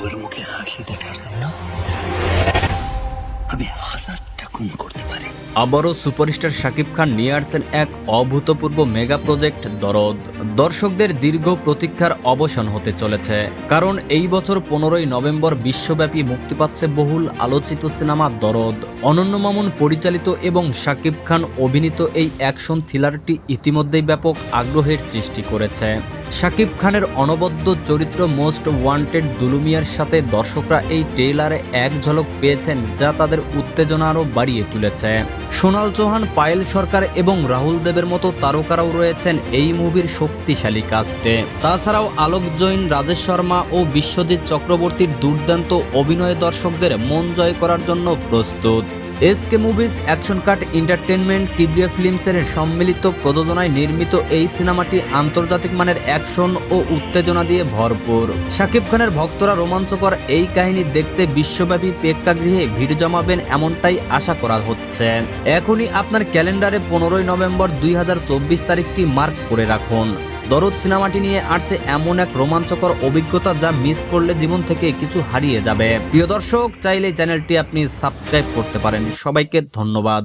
over, and we'll get Ashley Dickerson. আবারও superstar Shakib Khan নিয়ে আসছেন এক অভূতপূর্ব মেগা প্রজেক্ট দরদ। দর্শকদের দীর্ঘ প্রতীক্ষার অবসান হতে চলেছে, কারণ এই বছর পনেরোই নভেম্বর বিশ্বব্যাপী মুক্তি পাচ্ছে বহুল আলোচিত সিনেমা দরদ। অনন্য মামুন পরিচালিত এবং শাকিব খান অভিনীত এই অ্যাকশন থ্রিলারটি ইতিমধ্যেই ব্যাপক আগ্রহের সৃষ্টি করেছে। শাকিব খানের অনবদ্য চরিত্র মোস্ট ওয়ান্টেড দুলুমিয়ার সাথে দর্শকরা এই ট্রেলারে এক ঝলক পেয়েছেন, যা তাদের উত্তেজনা আরও তুলেছে। সোনাল চৌহান, পায়েল সরকার এবং রাহুল দেবের মতো তারকারাও রয়েছেন এই মুভির শক্তিশালী কাস্টে। তাছাড়াও আলোক জৈন রাজেশ শর্মা ও বিশ্বজিৎ চক্রবর্তীর দুর্দান্ত অভিনয় দর্শকদের মন জয় করার জন্য প্রস্তুত। SK movies, action cut entertainment Kibria ফিল্মসের সম্মিলিত প্রযোজনায় নির্মিত এই সিনেমাটি আন্তর্জাতিক মানের অ্যাকশন ও উত্তেজনা দিয়ে ভরপুর। শাকিব খানের ভক্তরা রোমাঞ্চকর এই কাহিনী দেখতে বিশ্বব্যাপী প্রেক্ষাগৃহে ভিড় জমাবেন এমনটাই আশা করা হচ্ছে। এখনই আপনার ক্যালেন্ডারে পনেরোই নভেম্বর দুই হাজার চব্বিশ তারিখটি মার্ক করে রাখুন। দরদ সিনেমাটি নিয়ে আসছে এমন এক রোমাঞ্চকর অভিজ্ঞতা যা মিস করলে জীবন থেকে কিছু হারিয়ে যাবে। প্রিয় দর্শক, চাইলে চ্যানেলটি আপনি সাবস্ক্রাইব করতে পারেন। সবাইকে ধন্যবাদ।